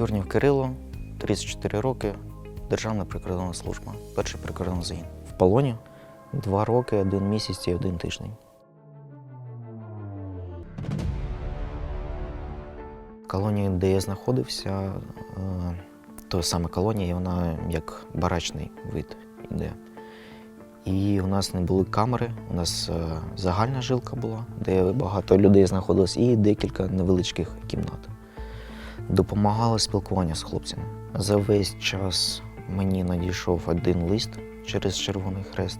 Тюрнів Кирило, 34 роки, Державна прикордонна служба, перший прикордонний загін. В полоні два роки, один місяць і один тиждень. Колонія, де я знаходився, е, то саме колонія, вона як барачний вид іде. І у нас не були камери, у нас е, загальна жилка була, де багато людей знаходилось, і декілька невеличких кімнат. Допомагало спілкування з хлопцями. За весь час мені надійшов один лист через Червоний Хрест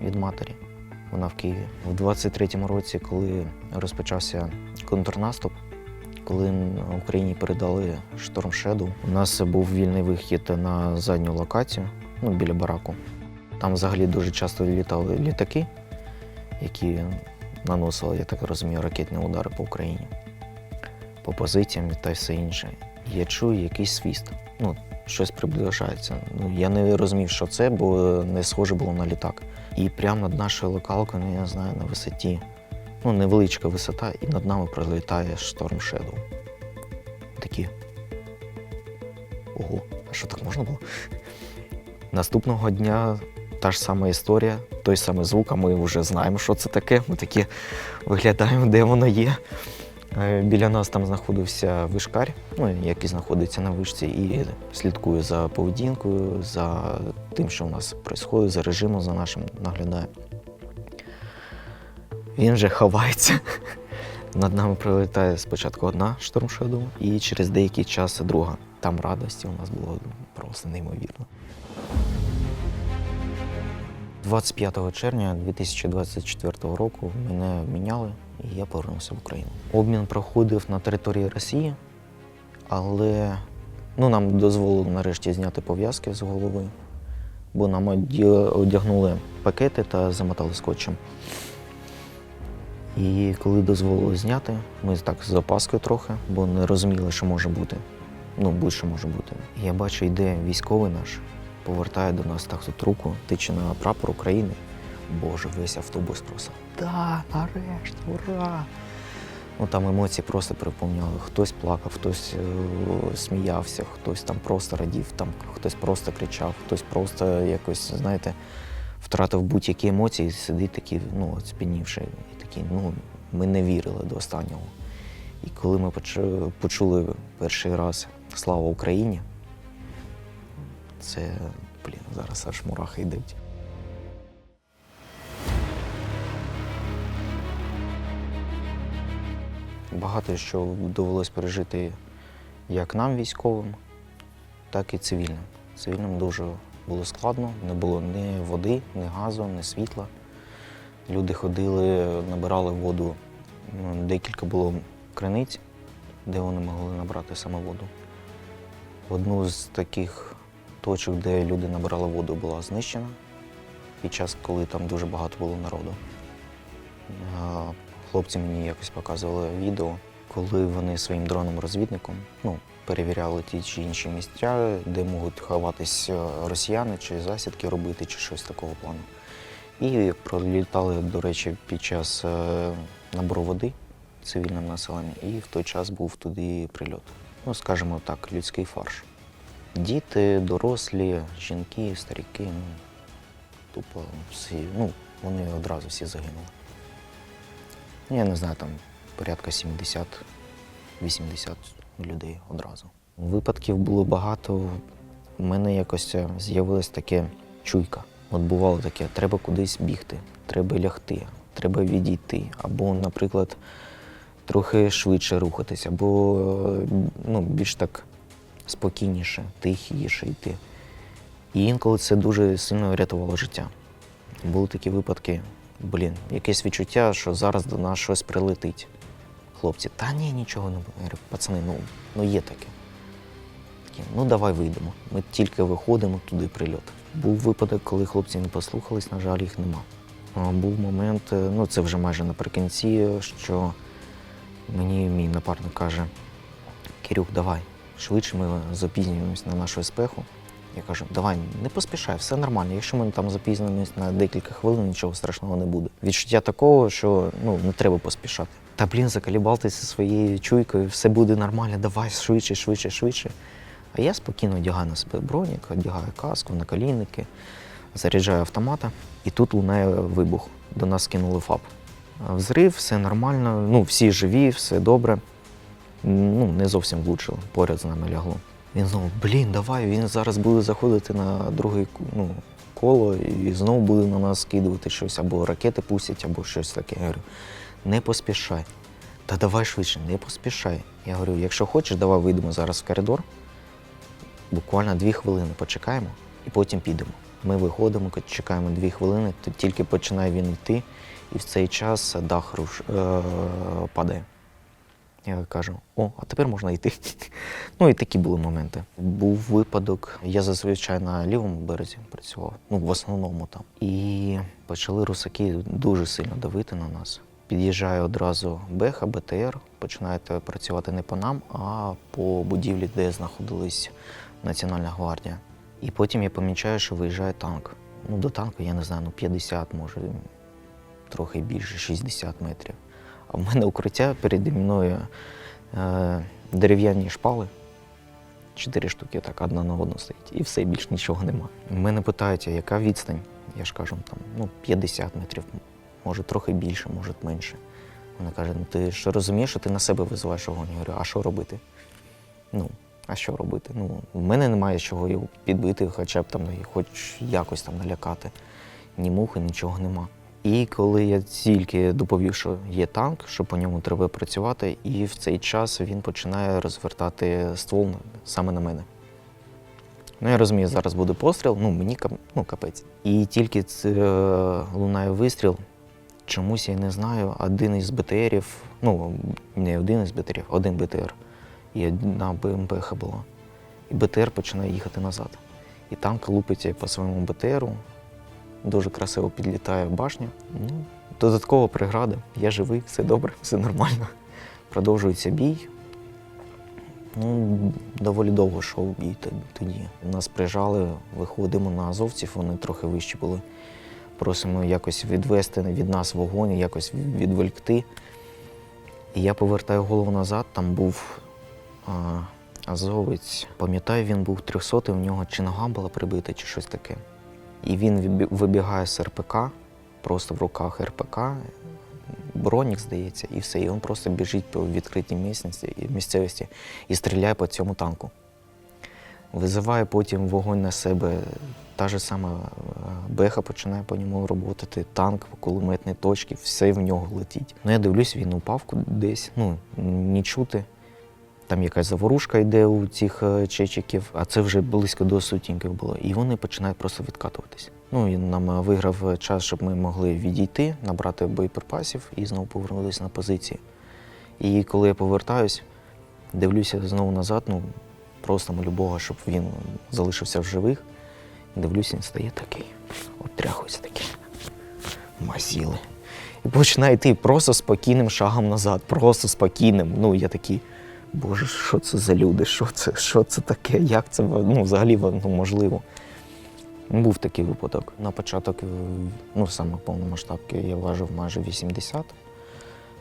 від матері. Вона в Києві. У 23-му році, коли розпочався контрнаступ, коли Україні передали Шторм Шеду, у нас був вільний вихід на задню локацію, ну, біля бараку. Там взагалі дуже часто літали літаки, які наносили, я так розумію, ракетні удари по Україні, по позиціям та все інше. Я чую якийсь свіст. Ну, щось приближається. Ну, я не розумів, що це, бо не схоже було на літак. І прямо над нашою локалкою, ну, я знаю, на висоті, ну, невеличка висота, і над нами пролітає шторм Shadow. Такі. Ого, а що так можна було? Наступного дня та ж сама історія, той самий звук, а ми вже знаємо, що це таке. Ми такі виглядаємо, де воно є. Е, Біля нас там знаходився вишкар, ну, який знаходиться на вишці, і слідкує за поведінкою, за тим, що у нас відбувається, за режимом, за нашим наглядає. Він вже ховається. Над нами прилітає спочатку одна штормшеду, і через деякий час друга. Там радості у нас було просто неймовірно. 25 червня 2024 року мене обміняли і я повернувся в Україну. Обмін проходив на території Росії, але ну, нам дозволили нарешті зняти пов'язки з голови, бо нам одягнули пакети та замотали скотчем. І коли дозволили зняти, ми так з запаскою трохи, бо не розуміли, що може бути. Ну, будь-що може бути. Я бачу, йде військовий наш, повертає до нас так тут руку, тиче на прапор України. Боже, весь автобус просто. Да, нарешті, ура! Ну там емоції просто переповняли. Хтось плакав, хтось е, сміявся, хтось там просто радів, там хтось просто кричав, хтось просто якось, знаєте, втратив будь-які емоції, сидить такий, ну, спінівши, і такий, ну, ми не вірили до останнього. І коли ми почу- почули перший раз Слава Україні, це, блін, зараз аж мурахи йдуть. Багато що довелось пережити як нам, військовим, так і цивільним. Цивільним дуже було складно, не було ні води, ні газу, ні світла. Люди ходили, набирали воду. Декілька було криниць, де вони могли набрати саме воду. Одну з таких точок, де люди набирали воду, була знищена під час, коли там дуже багато було народу. Хлопці мені якось показували відео, коли вони своїм дроном-розвідником ну, перевіряли ті чи інші місця, де можуть ховатись е, росіяни, чи засідки робити, чи щось такого плану. І пролітали, до речі, під час е, набору води цивільним населенням, і в той час був туди прильот. Ну, скажімо так, людський фарш. Діти, дорослі, жінки, старіки, ну, тупо всі, ну, вони одразу всі загинули. Ну, Я не знаю, там порядка 70-80 людей одразу. Випадків було багато. У мене якось е, з'явилась таке чуйка. От бувало таке, треба кудись бігти, треба лягти, треба відійти. Або, наприклад, трохи швидше рухатися, або е, ну, більш так спокійніше, тихіше йти. І інколи це дуже сильно рятувало життя. Були такі випадки, блін, якесь відчуття, що зараз до нас щось прилетить. Хлопці, та ні, нічого не буде. Я говорю, пацани, ну, ну є таке. Такі, ну давай вийдемо. Ми тільки виходимо туди прильот. Був випадок, коли хлопці не послухались, на жаль, їх нема. Був момент, е, ну це вже майже наприкінці, що мені мій напарник каже: Кирюх, давай, швидше ми запізнюємось на нашу спеху. Я кажу, давай, не поспішай, все нормально. Якщо ми там запізнимось на декілька хвилин, нічого страшного не буде. Відчуття такого, що ну, не треба поспішати. Та блін, заколібав ти зі своєю чуйкою, все буде нормально, давай швидше, швидше, швидше. А я спокійно одягаю на себе бронік, одягаю каску, наколінники, заряджаю автомата, і тут лунає вибух. До нас кинули ФАП. Взрив, все нормально, ну, всі живі, все добре. Ну, не зовсім влучило, поряд з нами лягло. Він знову, блін, давай, він зараз буде заходити на друге ну, коло і знову буде на нас скидувати щось, або ракети пустять, або щось таке. Я говорю, не поспішай. Та давай швидше, не поспішай. Я говорю, якщо хочеш, давай вийдемо зараз в коридор. Буквально дві хвилини почекаємо і потім підемо. Ми виходимо, чекаємо дві хвилини, тільки починає він йти, і в цей час дах руш, е, падає. Я кажу, о, а тепер можна йти. Ну і такі були моменти. Був випадок, я зазвичай на лівому березі працював, ну в основному там. І почали русаки дуже сильно давити на нас. Під'їжджає одразу Беха, БТР, починаєте працювати не по нам, а по будівлі, де знаходилась Національна гвардія. І потім я помічаю, що виїжджає танк. Ну, до танку, я не знаю, ну 50, може, трохи більше, 60 метрів. А в мене укриття переді мною е, дерев'яні шпали. Чотири штуки, так, одна на одну стоїть. І все, більш нічого нема. Мене питають, яка відстань? Я ж кажу, там, ну, 50 метрів, може трохи більше, може менше. Вона каже, ну ти ж розумієш, що ти на себе визиваєш огонь. Я говорю, а що робити? Ну, а що робити? Ну, в мене немає чого його підбити, хоча б там хоч якось там налякати. Ні мухи, нічого нема. І коли я тільки доповів, що є танк, що по ньому треба працювати, і в цей час він починає розвертати ствол саме на мене. Ну, я розумію, зараз буде постріл, ну мені ну, капець. І тільки це, лунає вистріл, чомусь я не знаю, один із БТРів, ну не один із БТРів, один БТР. І одна БМПХ була. І БТР починає їхати назад. І танк лупиться по своєму БТРу, дуже красиво підлітає башня. Ну, додаткова преграда. Я живий, все добре, все нормально. Продовжується бій. Ну, доволі довго йшов бій тоді. Нас прижали, виходимо на азовців, вони трохи вищі були. Просимо якось відвести від нас вогонь, якось відволікти. І я повертаю голову назад, там був а, азовець. Пам'ятаю, він був 300, в нього чи нога була прибита, чи щось таке. І він вибігає з РПК, просто в руках РПК, бронік, здається, і все. І він просто біжить по відкритій місцевості, місцевості і стріляє по цьому танку. Визиває потім вогонь на себе. Та ж сама е, беха починає по ньому роботи, танк, кулеметні точки, все в нього летить. Ну, я дивлюсь, він упав десь, ну, не чути. Там якась заворушка йде у цих е, чечиків, а це вже близько до сутінків було. І вони починають просто відкатуватись. Ну і нам е, виграв час, щоб ми могли відійти, набрати боєприпасів і знову повернулися на позиції. І коли я повертаюсь, дивлюся знову назад, ну просто молю Бога, щоб він залишився в живих. Дивлюся, він стає такий, от такий. Мазіли. І починає йти просто спокійним шагом назад, просто спокійним. Ну, я такий, боже, що це за люди? Що це, що це таке? Як це ну, взагалі ну, можливо? Був такий випадок. На початок, е, ну саме повномасштабки, я важив майже 80,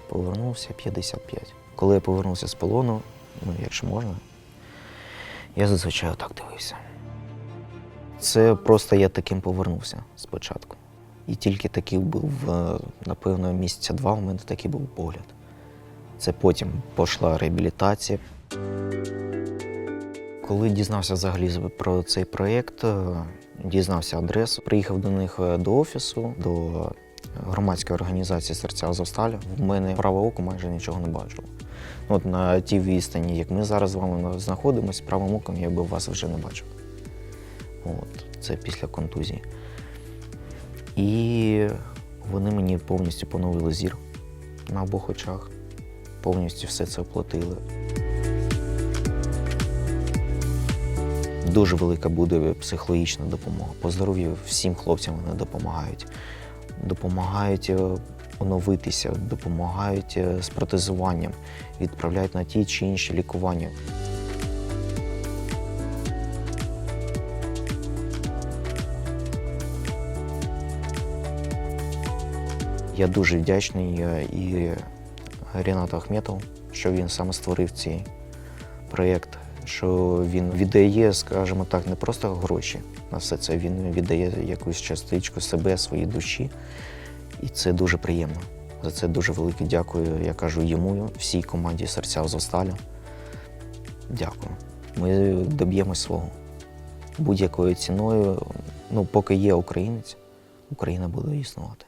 повернувся 55. Коли я повернувся з полону, ну, якщо можна, я зазвичай отак дивився. Це просто я таким повернувся спочатку. І тільки такий був, е, напевно, місяця два у мене такий був погляд. Це потім пішла реабілітація. Коли дізнався взагалі про цей проєкт, е, дізнався адресу, приїхав до них е, до офісу, до громадської організації серця Азовсталі. В мене праве око майже нічого не бачило. От на тій відстані, як ми зараз з вами знаходимося, правим оком я би вас вже не бачив. От, це після контузії. І вони мені повністю поновили зір на обох очах, повністю все це оплатили. Дуже велика буде психологічна допомога. По здоров'ю всім хлопцям вони допомагають. Допомагають е, оновитися, допомагають е, з протезуванням, відправляють на ті чи інші лікування. Я дуже вдячний е, і Рінату Ахметову, що він саме створив цей проєкт, що він віддає, скажімо так, не просто гроші на все це, він віддає якусь частичку себе, своєї душі. І це дуже приємно. За це дуже велике дякую. Я кажу йому, всій команді серця Азовсталю. Дякую. Ми доб'ємось свого. Будь-якою ціною, ну, поки є українець, Україна буде існувати.